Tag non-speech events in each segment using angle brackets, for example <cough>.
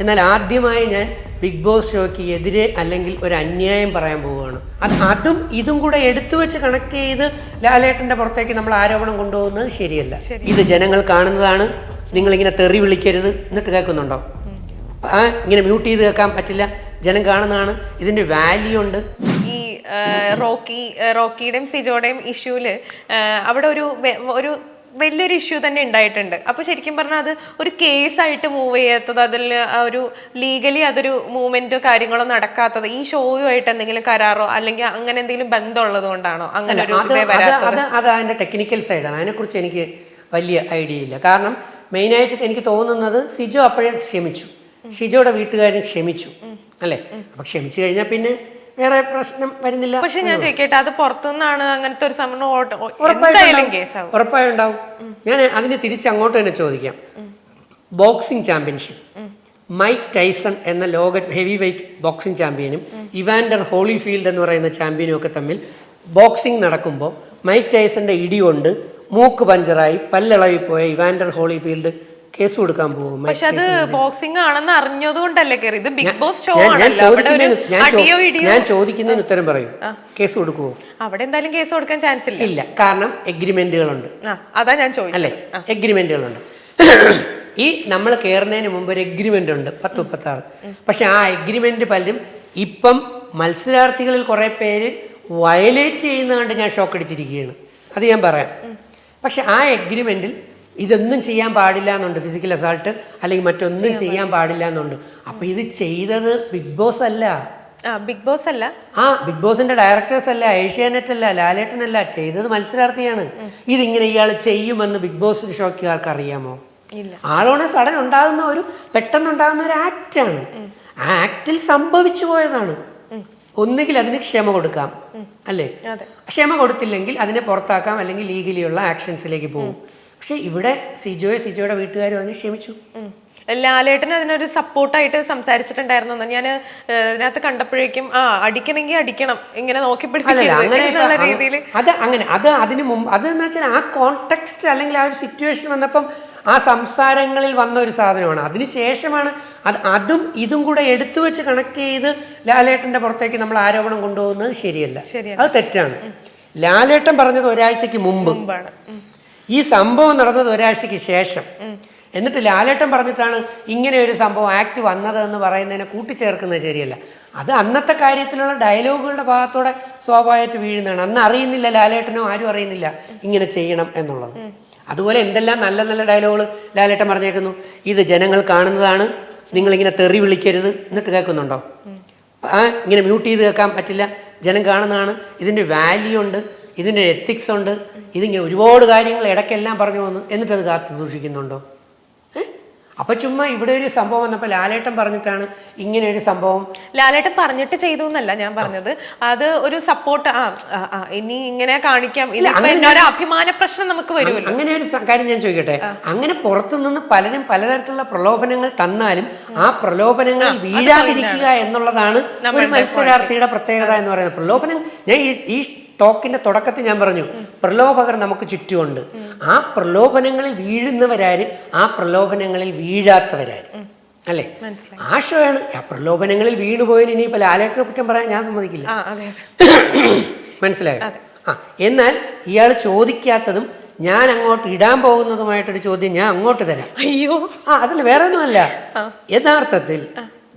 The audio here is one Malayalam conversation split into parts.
എന്നാൽ ആദ്യമായി ഞാൻ ബിഗ് ബോസ് ഷോയ്ക്ക് എതിരെ അല്ലെങ്കിൽ ഒരു അന്യായം പറയാൻ പോവുകയാണ്. അത് അതും ഇതും കൂടെ എടുത്തു വെച്ച് കണക്ട് ചെയ്ത് ലാലേട്ടന്റെ പുറത്തേക്ക് നമ്മൾ ആരോപണം കൊണ്ടുപോകുന്നത് ശരിയല്ല. ഇത് ജനങ്ങൾ കാണുന്നതാണ്. നിങ്ങളിങ്ങനെ തെറി വിളിക്കരുത്. എന്നിട്ട് കേൾക്കുന്നുണ്ടോ? ആ ഇങ്ങനെ മ്യൂട്ട് ചെയ്ത് കേൾക്കാൻ പറ്റില്ല. ജനം കാണുന്നതാണ്. ഇതിന്റെ വാല്യൂ ഉണ്ട്. ഈ റോക്കി റോക്കിയുടെയും സിജോയുടെയും ഇഷ്യൂൽ അവിടെ ഒരു ഒരു വലിയൊരു ഇഷ്യൂ തന്നെ ഉണ്ടായിട്ടുണ്ട്. അപ്പൊ ശരിക്കും പറഞ്ഞാൽ അത് ഒരു കേസായിട്ട് മൂവ് ചെയ്യാത്തത് അതിൽ ആ ഒരു ലീഗലി അതൊരു മൂവ്മെന്റോ കാര്യങ്ങളോ നടക്കാത്തത് ഈ ഷോയുമായിട്ട് എന്തെങ്കിലും കരാറോ അല്ലെങ്കിൽ അങ്ങനെ എന്തെങ്കിലും ബന്ധമുള്ളത് കൊണ്ടാണോ അങ്ങനെ ഒരു അത് അതിന്റെ ടെക്നിക്കൽ സൈഡാണ് അതിനെക്കുറിച്ച് എനിക്ക് വലിയ ഐഡിയ ഇല്ല. കാരണം മെയിനായിട്ട് എനിക്ക് തോന്നുന്നത് സിജോ അപ്പോഴേ ക്ഷമിച്ചു. ഷിജോയുടെ വീട്ടുകാരും ക്ഷമിച്ചു. അല്ലേ? അപ്പൊ ക്ഷമിച്ചു കഴിഞ്ഞാൽ പിന്നെ വേറെ പ്രശ്നം വരുന്നില്ല. പക്ഷെ ഞാൻ ചോദിക്കട്ടെ അത് പുറത്തുനിന്നാണ് അങ്ങനത്തെ ഒരു സംഭവം ഉറപ്പായും ഉണ്ടാവും. ഞാൻ അതിന് തിരിച്ച് അങ്ങോട്ട് തന്നെ ചോദിക്കാം. Boxing championship. മൈക്ക് ടൈസൺ എന്ന ലോക ഹെവി വെയ്റ്റ് ബോക്സിംഗ് ചാമ്പ്യനും ഇവാൻഡർ ഹോളിഫീൽഡ് എന്ന് പറയുന്ന ചാമ്പ്യനും ഒക്കെ തമ്മിൽ ബോക്സിംഗ് നടക്കുമ്പോൾ മൈക്ക് ടൈസന്റെ ഇടി കൊണ്ട് മൂക്ക് പഞ്ചറായി പല്ലിളകി പോയ ഇവാൻഡർ ഹോളിഫീൽഡ് കേസ് കൊടുക്കാൻ പോകും. പക്ഷെ അത് ബോക്സിംഗ് ആണെന്ന് അറിഞ്ഞത് കൊണ്ടല്ലേ കയറി ഇത് ബിഗ് ബോസ് ഷോ ചോദിക്കുന്നതിന് ഞാൻ ചോദിക്കുന്നതിന് ഉത്തരം പറയും. കേസ് കൊടുക്കുവോ? അവിടെ എന്തായാലും കേസ് കൊടുക്കാൻ ചാൻസ് ഇല്ല. ഇല്ല. കാരണം എഗ്രിമെന്റുകൾ ഉണ്ട് അതാ ഞാൻ ചോദിച്ചത്. അല്ലേ? എഗ്രിമെന്റുകളുണ്ട്. ഈ നമ്മൾ കയറുന്നതിന് മുമ്പ് ഒരു എഗ്രിമെന്റ് ഉണ്ട് പത്ത് മുപ്പത്തി ആറ് പക്ഷെ ആ എഗ്രിമെന്റ് പലരും ഇപ്പം മത്സരാർത്ഥികളിൽ കുറെ പേര് വയലേറ്റ് ചെയ്യുന്ന കണ്ട് ഞാൻ ഷോക്ക് അടിച്ചിരിക്കുകയാണ് അത് ഞാൻ പറയാം. പക്ഷെ ആ എഗ്രിമെന്റിൽ ഇതൊന്നും ചെയ്യാൻ പാടില്ല എന്നുണ്ട്. ഫിസിക്കൽ അസാൾട്ട് അല്ലെങ്കിൽ മറ്റൊന്നും ചെയ്യാൻ പാടില്ല. എന്നുണ്ട്. അപ്പൊ ഇത് ചെയ്തത് ബിഗ് ബോസ് അല്ല. ആ ബിഗ് ബോസ് അല്ല. ആ ബിഗ് ബോസിന്റെ ഡയറക്ടേഴ്സ് അല്ല ഏഷ്യാനെറ്റ് അല്ല ലാലേട്ടനല്ല ചെയ്തത് മത്സരാർത്ഥിയാണ്. ഇതിങ്ങനെ ഇയാൾ ചെയ്യുമെന്ന് ബിഗ് ബോസ് ഷോക്കുകാർക്ക് അറിയാമോ ആളോടെ സഡൻ ഉണ്ടാകുന്ന ഒരു പെട്ടെന്ന് ഉണ്ടാകുന്ന ഒരു ആക്റ്റാണ് ആ ആക്റ്റിൽ സംഭവിച്ചു പോയതാണ്. ഒന്നുകിൽ അതിന് ക്ഷമ കൊടുക്കാം. അല്ലേ? ക്ഷമ കൊടുത്തില്ലെങ്കിൽ അതിനെ പുറത്താക്കാം അല്ലെങ്കിൽ ലീഗലിയുള്ള ആക്ഷൻസിലേക്ക് പോകും. പക്ഷെ ഇവിടെ സിജോയെ സിജോയുടെ വീട്ടുകാർ വന്ന് ക്ഷമിച്ചു. ലാലേട്ടൻ അതിനൊരു സപ്പോർട്ടായിട്ട് സംസാരിച്ചിട്ടുണ്ടായിരുന്നു. ഞാൻ ഇതിനകത്ത് കണ്ടപ്പോഴേക്കും ആ അടിക്കണമെങ്കിൽ അടിക്കണം. ഇങ്ങനെ നോക്കി രീതിയിൽ അത് അങ്ങനെ അത് അതിന് മുമ്പ് അത് എന്ന് വെച്ചാൽ ആ കോണ്ടെക്സ്റ്റ് അല്ലെങ്കിൽ ആ ഒരു സിറ്റുവേഷൻ വന്നപ്പം ആ സംസാരങ്ങളിൽ വന്ന ഒരു സാധനമാണ്. അതിനുശേഷമാണ് അത് അതും ഇതും കൂടെ എടുത്തു വെച്ച് കണക്ട് ചെയ്ത് ലാലേട്ടന്റെ പുറത്തേക്ക് നമ്മൾ ആരോപണം കൊണ്ടുപോകുന്നത് ശരിയല്ല. അത് തെറ്റാണ്. ലാലേട്ടൻ പറഞ്ഞത് ഒരാഴ്ചക്ക് മുമ്പ്. ഈ സംഭവം നടന്നത് ഒരാഴ്ചക്ക് ശേഷം. എന്നിട്ട് ലാലേട്ടൻ പറഞ്ഞിട്ടാണ് ഇങ്ങനെ ഒരു സംഭവം ആക്ട് വന്നത് എന്ന് പറയുന്നതിനെ കൂട്ടിച്ചേർക്കുന്നത് ശരിയല്ല. അത് അന്നത്തെ കാര്യത്തിലുള്ള ഡയലോഗുകളുടെ ഭാഗത്തോടെ സ്വാഭാവികമായിട്ട് വീഴുന്നതാണ്. അന്ന് അറിയുന്നില്ല ലാലേട്ടനോ ആരും അറിയുന്നില്ല ഇങ്ങനെ ചെയ്യണം എന്നുള്ളത്. അതുപോലെ എന്തെല്ലാം നല്ല നല്ല ഡയലോഗുകൾ ലാലേട്ടൻ പറഞ്ഞേക്കുന്നു. ഇത് ജനങ്ങൾ കാണുന്നതാണ് നിങ്ങളിങ്ങനെ തെറി വിളിക്കരുത് എന്നിട്ട് കേൾക്കുന്നുണ്ടോ? ആ ഇങ്ങനെ മ്യൂട്ട് ചെയ്ത് കേൾക്കാൻ പറ്റില്ല. ജനം കാണുന്നതാണ് ഇതിന്റെ വാല്യൂ ഉണ്ട്. ഇതിന്റെ എത്തിക്സ് ഉണ്ട്. ഇതിങ്ങനെ ഒരുപാട് കാര്യങ്ങൾ ഇടയ്ക്കെല്ലാം പറഞ്ഞു വന്നു. എന്നിട്ട് അത് കാത്തു സൂക്ഷിക്കുന്നുണ്ടോ? അപ്പൊ ചുമ്മാ ഇവിടെ ഒരു സംഭവം വന്നപ്പോൾ ലാലേട്ടൻ പറഞ്ഞിട്ടാണ് ഇങ്ങനെ ഒരു സംഭവം. ലാലേട്ടൻ പറഞ്ഞിട്ട് ചെയ്തു എന്നല്ല ഞാൻ പറഞ്ഞത്. അത് ഒരു സപ്പോർട്ട് ആ ഇനി ഇങ്ങനെ കാണിക്കാം. ഒരു അഭിമാന പ്രശ്നം നമുക്ക് വരുമല്ലോ. അങ്ങനെ ഒരു കാര്യം ഞാൻ ചോദിക്കട്ടെ? അങ്ങനെ പുറത്തു നിന്ന് പലരും പലതരത്തിലുള്ള പ്രലോഭനങ്ങൾ തന്നാലും ആ പ്രലോഭനങ്ങൾ വീഴാതിരിക്കുക എന്നുള്ളതാണ് ഒരു മത്സരാർത്ഥിയുടെ പ്രത്യേകത എന്ന് പറയുന്നത്. പ്രലോഭനം ഞാൻ ഈ ടോക്കിന്റെ തുടക്കത്തിൽ ഞാൻ പറഞ്ഞു പ്രലോഭകർ നമുക്ക് ചുറ്റുമുണ്ട്. ആ പ്രലോഭനങ്ങളിൽ വീഴുന്നവരാര്? ആ പ്രലോഭനങ്ങളിൽ വീഴാത്തവരാര്. അല്ലെ? ആശയാണ്. ആ പ്രലോഭനങ്ങളിൽ വീണുപോയതിന് ഇനിയിപ്പോ ലാലേട്ടിനെ കുറ്റം പറയാൻ ഞാൻ സമ്മതിക്കില്ല. <coughs> മനസ്സിലായോ. ആ എന്നാൽ ഇയാൾ ചോദിക്കാത്തതും ഞാൻ അങ്ങോട്ട് ഇടാൻ പോകുന്നതുമായിട്ടൊരു ചോദ്യം ഞാൻ അങ്ങോട്ട് തരാം. അയ്യോ. ആ അതിൽ വേറെ ഒന്നുമല്ല യഥാർത്ഥത്തിൽ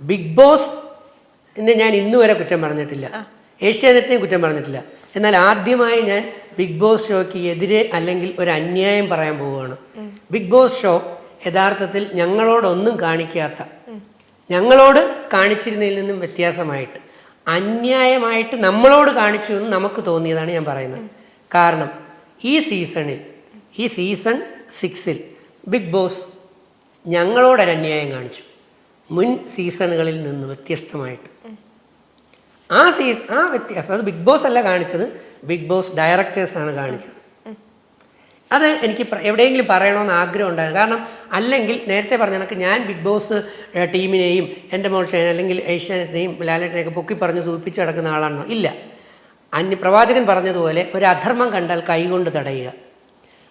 ബിഗ് ബോസ് എന്നെ ഞാൻ ഇന്നുവരെ കുറ്റം പറഞ്ഞിട്ടില്ല. ഏഷ്യാനെറ്റിനെ കുറ്റം പറഞ്ഞിട്ടില്ല. എന്നാൽ ആദ്യമായി ഞാൻ ബിഗ് ബോസ് ഷോയ്ക്ക് എതിരെ അല്ലെങ്കിൽ ഒരു അന്യായം പറയാൻ പോവുകയാണ്. ബിഗ് ബോസ് ഷോ യഥാർത്ഥത്തിൽ ഞങ്ങളോടൊന്നും കാണിക്കാത്ത ഞങ്ങളോട് കാണിച്ചിരുന്നതിൽ നിന്നും വ്യത്യാസമായിട്ട് അന്യായമായിട്ട് നമ്മളോട് കാണിച്ചു എന്ന് നമുക്ക് തോന്നിയതാണ് ഞാൻ പറയുന്നത്. കാരണം ഈ സീസണിൽ ഈ സീസൺ സിക്സിൽ ബിഗ് ബോസ് ഞങ്ങളോടൊരന്യായം കാണിച്ചു. മുൻ സീസണുകളിൽ നിന്ന് വ്യത്യസ്തമായിട്ട്. ആ സീസൺ ആ വ്യത്യാസം. അത് ബിഗ് ബോസ് അല്ല കാണിച്ചത്. ബിഗ് ബോസ് ഡയറക്ടേഴ്സാണ് കാണിച്ചത്. അത് എനിക്ക് എവിടെയെങ്കിലും പറയണമെന്ന് ആഗ്രഹം ഉണ്ടായിരുന്നു. കാരണം അല്ലെങ്കിൽ നേരത്തെ പറഞ്ഞ കണക്ക് ഞാൻ ബിഗ് ബോസ് ടീമിനെയും എന്റെ മോൾ ഷൈൻ അല്ലെങ്കിൽ ഏഷ്യാനെറ്റിനെയും ലാലേട്ടിനെയൊക്കെ പൊക്കി പറഞ്ഞ് സൂചിപ്പിച്ച് കിടക്കുന്ന ആളാണോ? ഇല്ല. അന്യ പ്രവാചകൻ പറഞ്ഞതുപോലെ ഒരു അധർമ്മം കണ്ടാൽ കൈകൊണ്ട് തടയുക.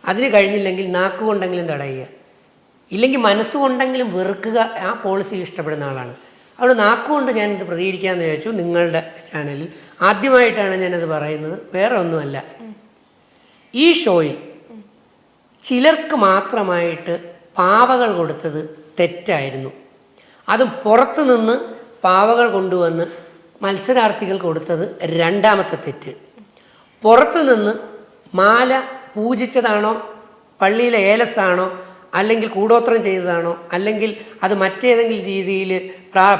അതിന് കഴിഞ്ഞില്ലെങ്കിൽ നാക്കുകൊണ്ടെങ്കിലും തടയുക. ഇല്ലെങ്കിൽ മനസ്സുകൊണ്ടെങ്കിലും വെറുക്കുക ആ പോളിസി ഇഷ്ടപ്പെടുന്ന ആളാണ്. അവിടെ നാക്കുകൊണ്ട് ഞാനിത് പ്രതികരിക്കാമെന്ന് വിചാരിച്ചു നിങ്ങളുടെ ചാനലിൽ ആദ്യമായിട്ടാണ് ഞാനത് പറയുന്നത്. വേറെ ഒന്നുമല്ല. ഈ ഷോയിൽ ചിലർക്ക് മാത്രമായിട്ട് പാവകൾ കൊടുത്തത് തെറ്റായിരുന്നു. അതും പുറത്തു നിന്ന് പാവകൾ കൊണ്ടുവന്ന് മത്സരാർത്ഥികൾ കൊടുത്തത് രണ്ടാമത്തെ തെറ്റ്. പുറത്തു നിന്ന് മാല പൂജിച്ചതാണോ? പള്ളിയിലെ ഏലസാണോ അല്ലെങ്കിൽ കൂടോത്രം ചെയ്തതാണോ? അല്ലെങ്കിൽ അത് മറ്റേതെങ്കിലും രീതിയിൽ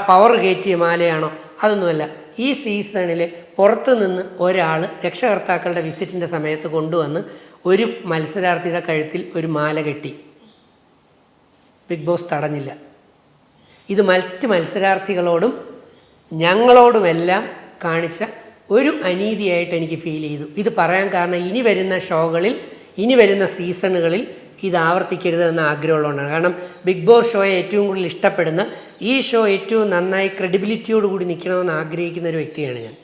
പവർ കയറ്റിയ മാലയാണോ? അതൊന്നുമല്ല. ഈ സീസണിൽ പുറത്തുനിന്ന് ഒരാൾ രക്ഷകർത്താക്കളുടെ വിസിറ്റിന്റെ സമയത്ത് കൊണ്ടുവന്ന് ഒരു മത്സരാർത്ഥിയുടെ കഴുത്തിൽ ഒരു മാല കെട്ടി. ബിഗ് ബോസ് തടഞ്ഞില്ല. ഇത് മറ്റ് മത്സരാർത്ഥികളോടും ഞങ്ങളോടുമെല്ലാം കാണിച്ച ഒരു അനീതിയായിട്ട് എനിക്ക് ഫീൽ ചെയ്തു. ഇത് പറയാൻ കാരണം ഇനി വരുന്ന ഷോകളിൽ ഇനി വരുന്ന സീസണുകളിൽ ഇത് ആവർത്തിക്കരുത് എന്ന ആഗ്രഹമുള്ളതുകൊണ്ടാണ്. കാരണം ബിഗ് ബോസ് ഷോയെ ഏറ്റവും കൂടുതൽ ഇഷ്ടപ്പെടുന്ന ഈ ഷോ ഏറ്റവും നന്നായി ക്രെഡിബിലിറ്റിയോടുകൂടി നിൽക്കണമെന്ന് ആഗ്രഹിക്കുന്ന ഒരു വ്യക്തിയാണ് ഞാൻ.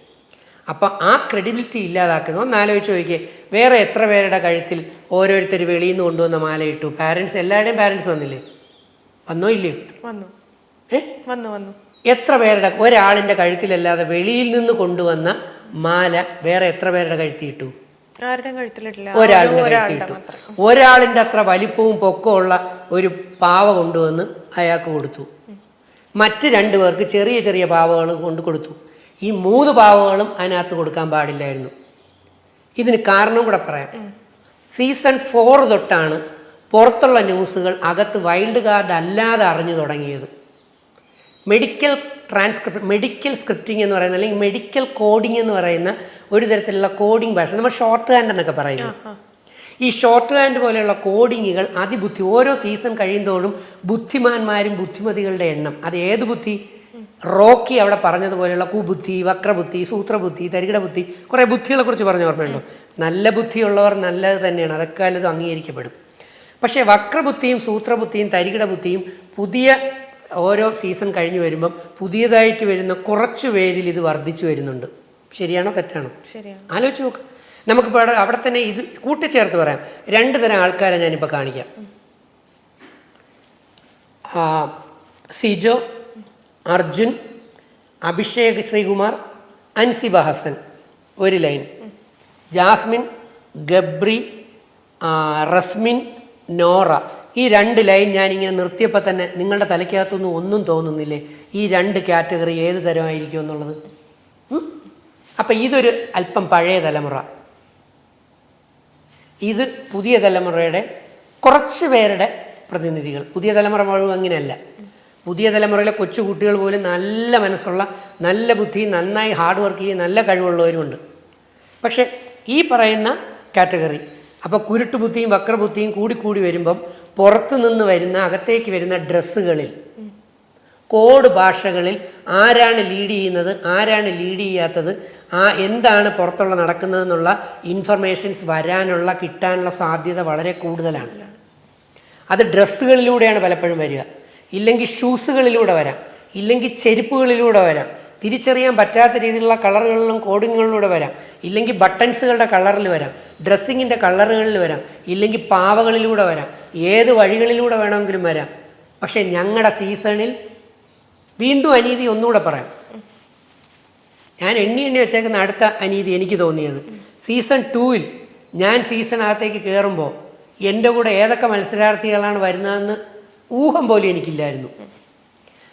അപ്പോൾ ആ ക്രെഡിബിലിറ്റി ഇല്ലാതാക്കുന്നു. ഒന്ന് ആലോചിച്ച് നോക്കിയേ വേറെ എത്ര പേരുടെ കഴുത്തിൽ ഓരോരുത്തർ വെളിയിൽ നിന്ന് കൊണ്ടുവന്ന മാല ഇട്ടു? പാരൻസ് എല്ലാവരുടെയും പാരൻസ് വന്നില്ലേ? വന്നോ ഇല്ലേ വന്നു. ഏ? വന്നു വന്നു. എത്ര പേരുടെ ഒരാളിന്റെ കഴുത്തിലല്ലാതെ വെളിയിൽ നിന്ന് കൊണ്ടുവന്ന മാല വേറെ എത്ര പേരുടെ കഴുത്തി ഇട്ടു? ഒരാളുടെ ഒരു- കഴുത്തി ഒരാളുടെ ഇട്ടു. മാത്രം. ഒരാളിന്റെ അത്ര വലിപ്പവും പൊക്കമുള്ള ഒരു പാവ കൊണ്ടുവന്ന് അയാൾക്ക് കൊടുത്തു. മറ്റു രണ്ടു പേർക്ക് ചെറിയ ചെറിയ പാവകൾ കൊണ്ട് കൊടുത്തു. ഈ മൂന്ന് പാവകളും അതിനകത്ത് കൊടുക്കാൻ പാടില്ലായിരുന്നു. ഇതിന് കാരണം കൂടെ പറയാം. സീസൺ ഫോർ തൊട്ടാണ് പുറത്തുള്ള ന്യൂസുകൾ അകത്ത് വൈൽഡ് കാർഡ് അല്ലാതെ അറിഞ്ഞു തുടങ്ങിയത്. മെഡിക്കൽ ട്രാൻസ്ക്രിപ്റ്റ് മെഡിക്കൽ സ്ക്രിപ്റ്റിംഗ് എന്ന് പറയുന്ന അല്ലെങ്കിൽ മെഡിക്കൽ കോഡിംഗ് എന്ന് പറയുന്ന ഒരു തരത്തിലുള്ള കോഡിംഗ് ഭാഷ നമ്മൾ ഷോർട്ട് ഹാൻഡ് എന്നൊക്കെ പറയുന്നു ഈ ഷോർട്ട് ഹാൻഡ് പോലെയുള്ള കോഡിങ്ങുകൾ അതിബുദ്ധി ഓരോ സീസൺ കഴിയുന്തോറും ബുദ്ധിമാന്മാരും ബുദ്ധിമതികളുടെ എണ്ണം. അത് ഏത് ബുദ്ധി? റോക്കി അവിടെ പറഞ്ഞതുപോലെയുള്ള കുബുദ്ധി വക്രബുദ്ധി സൂത്രബുദ്ധി തരികിട ബുദ്ധി കുറേ ബുദ്ധികളെ കുറിച്ച് പറഞ്ഞ ഓർമ്മയുണ്ടോ? നല്ല ബുദ്ധിയുള്ളവർ നല്ലത് തന്നെയാണ്. അതൊക്കെ അല്ലതും അംഗീകരിക്കപ്പെടും. പക്ഷേ വക്രബുദ്ധിയും സൂത്രബുദ്ധിയും തരികിട ബുദ്ധിയും പുതിയ ഓരോ സീസൺ കഴിഞ്ഞു വരുമ്പം പുതിയതായിട്ട് വരുന്ന കുറച്ച് പേരിൽ ഇത് വർദ്ധിച്ചു വരുന്നുണ്ട്. ശരിയാണോ തെറ്റാണോ? ശരിയാണ്. ആലോചിച്ച് നോക്ക്. നമുക്കിപ്പോൾ അവിടെ അവിടെ തന്നെ ഇത് കൂട്ടിച്ചേർത്ത് പറയാം. രണ്ട് തരം ആൾക്കാരെ ഞാനിപ്പോൾ കാണിക്കാം. സിജോ അർജുൻ അഭിഷേക് ശ്രീകുമാർ അൻസിബ ഹസൻ. ഒരു ലൈൻ. ജാസ്മിൻ ഗബ്രി റസ്മിൻ നോറ. ഈ രണ്ട് ലൈൻ ഞാൻ ഇങ്ങനെ നിർത്തിയപ്പോൾ തന്നെ നിങ്ങളുടെ തലയ്ക്കകത്തൊന്നും ഒന്നും തോന്നുന്നില്ലേ? ഈ രണ്ട് കാറ്റഗറി ഏത് തരമായിരിക്കും എന്നുള്ളത്? അപ്പം ഇതൊരു അല്പം പഴയ തലമുറ. ഇത് പുതിയ തലമുറയുടെ കുറച്ച് പേരുടെ പ്രതിനിധികൾ. പുതിയ തലമുറ മുഴുവൻ അങ്ങനെയല്ല. പുതിയ തലമുറയിലെ കൊച്ചു കുട്ടികൾ പോലും നല്ല മനസ്സുള്ള നല്ല ബുദ്ധി നന്നായി ഹാർഡ് വർക്ക് ചെയ്യുന്ന നല്ല കഴിവുള്ളവരുമുണ്ട്. പക്ഷേ ഈ പറയുന്ന കാറ്റഗറി അപ്പോൾ കുരുട്ട് ബുദ്ധിയും വക്രബുദ്ധിയും കൂടിക്കൂടി വരുമ്പം പുറത്തു നിന്ന് വരുന്ന അകത്തേക്ക് വരുന്ന ഡ്രസ്സുകളിൽ കോഡ് ഭാഷകളിൽ ആരാണ് ലീഡ് ചെയ്യുന്നത് ആരാണ് ലീഡ് ചെയ്യാത്തത് ആ എന്താണ് പുറത്തുള്ള നടക്കുന്നതെന്നുള്ള ഇൻഫർമേഷൻസ് വരാനുള്ള കിട്ടാനുള്ള സാധ്യത വളരെ കൂടുതലാണ്. അത് ഡ്രസ്സുകളിലൂടെയാണ് പലപ്പോഴും വരിക. ഇല്ലെങ്കിൽ ഷൂസുകളിലൂടെ വരാം. ഇല്ലെങ്കിൽ ചെരുപ്പുകളിലൂടെ വരാം. തിരിച്ചറിയാൻ പറ്റാത്ത രീതിയിലുള്ള കളറുകളിലും കോഡിങ്ങുകളിലൂടെ വരാം. ഇല്ലെങ്കിൽ ബട്ടൺസുകളുടെ കളറിൽ വരാം. ഡ്രസ്സിങ്ങിന്റെ കളറുകളിൽ വരാം. ഇല്ലെങ്കിൽ പാവകളിലൂടെ വരാം. ഏത് വഴികളിലൂടെ വേണമെങ്കിലും വരാം. പക്ഷേ ഞങ്ങളുടെ സീസണിൽ വീണ്ടും അനീതി ഒന്നുകൂടെ പറയാം. ഞാൻ എണ്ണി എണ്ണി വെച്ചേക്കുന്ന അടുത്ത അനീതി എനിക്ക് തോന്നിയത്. സീസൺ ടൂവിൽ ഞാൻ സീസണകത്തേക്ക് കയറുമ്പോൾ എന്റെ കൂടെ ഏതൊക്കെ മത്സരാർത്ഥികളാണ് വരുന്നതെന്ന് ഊഹം പോലും എനിക്കില്ലായിരുന്നു.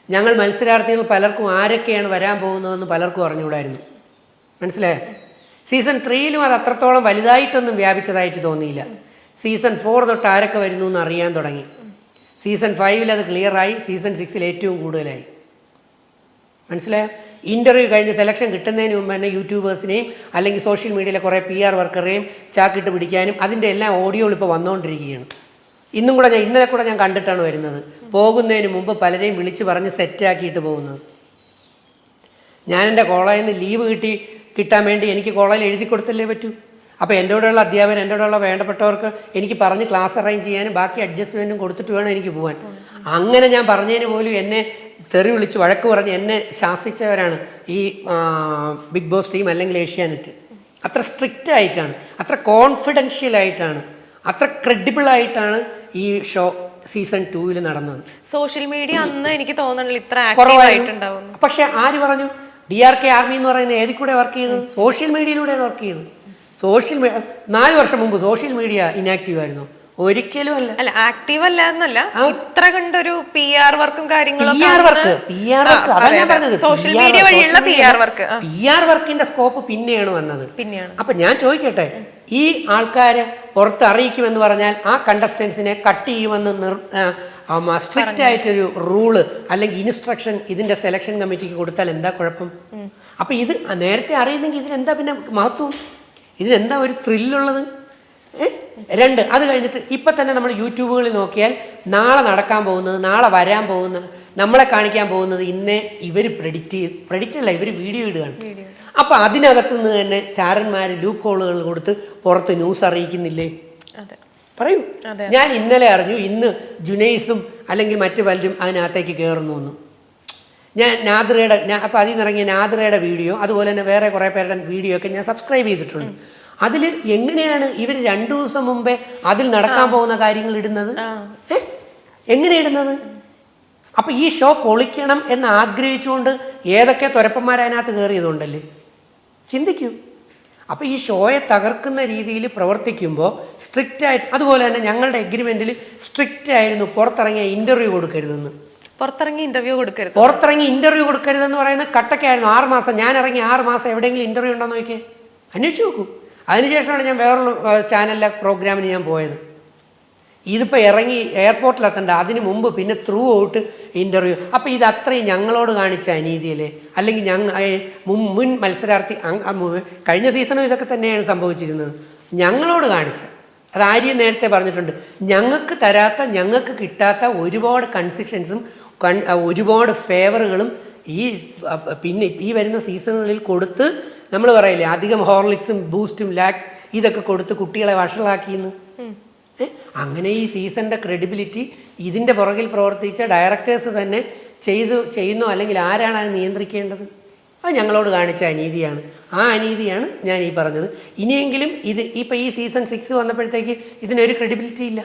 ഞങ്ങൾ മത്സരാർത്ഥികൾ പലർക്കും ആരൊക്കെയാണ് വരാൻ പോകുന്നതെന്ന് പലർക്കും അറിഞ്ഞുകൂടായിരുന്നു. മനസ്സിലായോ? സീസൺ ത്രീയിലും അത് അത്രത്തോളം വലുതായിട്ടൊന്നും വ്യാപിച്ചതായിട്ട് തോന്നിയില്ല. സീസൺ ഫോർ തൊട്ട് ആരൊക്കെ വരുന്നു എന്ന് അറിയാൻ തുടങ്ങി. സീസൺ ഫൈവിൽ അത് ക്ലിയറായി സീസൺ സിക്സിൽ ഏറ്റവും കൂടുതലായി. മനസ്സിലായോ? ഇന്റർവ്യൂ കഴിഞ്ഞ് സെലക്ഷൻ കിട്ടുന്നതിന് മുമ്പ് തന്നെ യൂട്യൂബേഴ്സിനെയും അല്ലെങ്കിൽ സോഷ്യൽ മീഡിയയിലെ കുറേ പി ആർ വർക്കറെയും ചാക്കിട്ട് പിടിക്കാനും അതിന്റെ എല്ലാം ഓഡിയോകൾ ഇപ്പോൾ വന്നുകൊണ്ടിരിക്കുകയാണ് ഇന്നും കൂടെ ഞാൻ ഇന്നലെ കൂടെ ഞാൻ കണ്ടിട്ടാണ് വരുന്നത്. പോകുന്നതിന് മുമ്പ് പലരെയും വിളിച്ച് പറഞ്ഞ് സെറ്റാക്കിയിട്ട് പോകുന്നത്. ഞാൻ എന്റെ കോളേജിൽ നിന്ന് ലീവ് കിട്ടി കിട്ടാൻ വേണ്ടി എനിക്ക് കോളേജിൽ എഴുതി കൊടുത്തല്ലേ പറ്റൂ? അപ്പോൾ എന്റെ കൂടെയുള്ള അധ്യാപകൻ എന്റെ കൂടെയുള്ള വേണ്ടപ്പെട്ടവർക്ക് എനിക്ക് പറഞ്ഞ് ക്ലാസ് അറേഞ്ച് ചെയ്യാനും ബാക്കി അഡ്ജസ്റ്റ്മെന്റും കൊടുത്തിട്ട് വേണം എനിക്ക് പോകാൻ. അങ്ങനെ ഞാൻ പറഞ്ഞതിന് പോലും എന്നെ തെറി വിളിച്ച് വഴക്ക് പറഞ്ഞ് എന്നെ ശാസിച്ചവരാണ് ഈ ബിഗ് ബോസ് ടീം അല്ലെങ്കിൽ ഏഷ്യാനെറ്റ്. അത്ര സ്ട്രിക്റ്റ് ആയിട്ടാണ് അത്ര കോൺഫിഡൻഷ്യൽ ആയിട്ടാണ് അത്ര ക്രെഡിബിൾ ആയിട്ടാണ് ഈ ഷോ സീസൺ ടൂവിൽ നടന്നത്. സോഷ്യൽ മീഡിയ അന്ന് എനിക്ക് തോന്നുന്നില്ല ഇത്ര കുറവായിട്ടുണ്ടാവും പക്ഷെ ആര് പറഞ്ഞു? ഡി ആർ കെ ആർമി എന്ന് പറയുന്ന ഏതിൽ കൂടെ വർക്ക് ചെയ്തത് സോഷ്യൽ മീഡിയയിലൂടെയാണ് വർക്ക് ചെയ്തത്. സോഷ്യൽ നാല് വർഷം മുമ്പ് സോഷ്യൽ മീഡിയ ഇനാക്റ്റീവ് ആയിരുന്നു. ഒരിക്കലും അല്ല. അല്ല ആക്റ്റീവ് അല്ല എന്നല്ല ഇത്ര കണ്ടൊരു പി ആർ വർക്കും കാര്യങ്ങളും P R work P R work അതാണ് ഞാൻ പറഞ്ഞത്. സോഷ്യൽ മീഡിയ വഴിയുള്ള P R work P R വർക്കിന്റെ സ്കോപ്പ് പിന്നെയാണ് വന്നത്. പിന്നെയാണ്. അപ്പൊ ഞാൻ ചോദിക്കട്ടെ ഈ ആൾക്കാരെ പുറത്ത് അറിയിക്കുമെന്ന് പറഞ്ഞാൽ ആ കണ്ടസ്റ്റൻസിനെ കട്ട് ചെയ്യുമെന്ന് സ്ട്രിക്റ്റ് ആയിട്ടൊരു റൂൾ അല്ലെങ്കിൽ ഇൻസ്ട്രക്ഷൻ ഇതിന്റെ സെലക്ഷൻ കമ്മിറ്റിക്ക് കൊടുത്താൽ എന്താ കുഴപ്പം? അപ്പൊ ഇത് നേരത്തെ അറിയുന്നെങ്കിൽ ഇതിനെന്താ പിന്നെ മഹത്വം? ഇതിനെന്താ ഒരു ത്രില്ലുള്ളത്? രണ്ട്. അത് കഴിഞ്ഞിട്ട് ഇപ്പൊ തന്നെ നമ്മൾ യൂട്യൂബുകളിൽ നോക്കിയാൽ നാളെ നടക്കാൻ പോകുന്നത് നാളെ വരാൻ പോകുന്നത് നമ്മളെ കാണിക്കാൻ പോകുന്നത് ഇന്നേ ഇവർ പ്രഡിക്റ്റ് പ്രഡിക്റ്റ് അല്ല ഇവർ വീഡിയോ ഇടുകയാണ്. അപ്പൊ അതിനകത്ത് നിന്ന് തന്നെ ചാരന്മാര് ലൂപ്പ് ഹോളുകൾ കൊടുത്ത് പുറത്ത് ന്യൂസ് അറിയിക്കുന്നില്ലേ? പറയൂ. ഞാൻ ഇന്നലെ അറിഞ്ഞു ഇന്ന് ജുനൈസും അല്ലെങ്കിൽ മറ്റു പലരും അതിനകത്തേക്ക് കയറുന്നു എന്ന്. ഞാൻ നാദ്രയുടെ ഞാൻ അപ്പം അതിൽ നിന്നിറങ്ങിയ നാദ്രയുടെ വീഡിയോ അതുപോലെ തന്നെ വേറെ കുറേ പേരുടെ വീഡിയോ ഒക്കെ ഞാൻ സബ്സ്ക്രൈബ് ചെയ്തിട്ടുണ്ട്. അതിൽ എങ്ങനെയാണ് ഇവർ രണ്ടു ദിവസം മുമ്പേ അതിൽ നടക്കാൻ പോകുന്ന കാര്യങ്ങൾ ഇടുന്നത്? എങ്ങനെ ഇടുന്നത്? അപ്പൊ ഈ ഷോ പൊളിക്കണം എന്ന് ആഗ്രഹിച്ചുകൊണ്ട് ഏതൊക്കെ തുരപ്പന്മാരതിനകത്ത് കയറിയതുണ്ടല്ലേ? കയറിയതുകൊണ്ടല്ലേ ചിന്തിക്കൂ. അപ്പോൾ ഈ ഷോയെ തകർക്കുന്ന രീതിയിൽ പ്രവർത്തിക്കുമ്പോൾ സ്ട്രിക്റ്റ് ആയിട്ട് അതുപോലെ തന്നെ ഞങ്ങളുടെ എഗ്രിമെന്റിൽ സ്ട്രിക്റ്റ് ആയിരുന്നു പുറത്തിറങ്ങിയ ഇന്റർവ്യൂ കൊടുക്കരുതെന്ന്. പുറത്തിറങ്ങി ഇന്റർവ്യൂ കൊടുക്കരുത്. പുറത്തിറങ്ങി ഇന്റർവ്യൂ കൊടുക്കരുതെന്ന് പറയുന്നത് കട്ടക്കായിരുന്നു ആറ് മാസം ഞാൻ ഇറങ്ങി ആറ് മാസം എവിടെയെങ്കിലും ഇന്റർവ്യൂ ഉണ്ടോ എന്ന് നോക്കിയേ. അന്വേഷിച്ച് നോക്കൂ. അതിനുശേഷമാണ് ഞാൻ വേറൊരു ചാനലിലെ പ്രോഗ്രാമിന് ഞാൻ പോയത്. ഇതിപ്പോൾ ഇറങ്ങി എയർപോർട്ടിൽ എയർപോർട്ടിലെത്തണ്ട അതിന് മുമ്പ് പിന്നെ ത്രൂ ഔട്ട് ഇന്റർവ്യൂ അപ്പോൾ ഇത് അത്രയും ഞങ്ങളോട് കാണിച്ച അനീതിയല്ലേ? അല്ലെങ്കിൽ ഞങ്ങൾ മുൻ മത്സരാർത്ഥി കഴിഞ്ഞ സീസണും ഇതൊക്കെ തന്നെയാണ് സംഭവിച്ചിരുന്നത്. ഞങ്ങളോട് കാണിച്ച അത് ആര്യം നേരത്തെ പറഞ്ഞിട്ടുണ്ട് ഞങ്ങൾക്ക് തരാത്ത ഞങ്ങൾക്ക് കിട്ടാത്ത ഒരുപാട് കൺസെഷൻസും ഒരുപാട് ഫേവറുകളും ഈ പിന്നെ ഈ വരുന്ന സീസണുകളിൽ കൊടുത്ത് നമ്മൾ പറയില്ലേ അധികം ഹോർലിക്സും ബൂസ്റ്റും ലാക് ഇതൊക്കെ കൊടുത്ത് കുട്ടികളെ വഷളാക്കിയെന്ന്? അങ്ങനെ ഈ സീസണിന്റെ ക്രെഡിബിലിറ്റി ഇതിന്റെ പുറകിൽ പ്രവർത്തിച്ച ഡയറക്ടേഴ്സ് തന്നെ ചെയ്തു ചെയ്യുന്നു അല്ലെങ്കിൽ ആരാണ് അത് നിയന്ത്രിക്കേണ്ടത്? അത് ഞങ്ങളോട് കാണിച്ച അനീതിയാണ്. ആ അനീതിയാണ് ഞാൻ ഈ പറഞ്ഞത്. ഇനിയെങ്കിലും ഇത് ഇപ്പം ഈ സീസൺ സിക്സ് വന്നപ്പോഴത്തേക്ക് ഇതിനൊരു ക്രെഡിബിലിറ്റി ഇല്ല.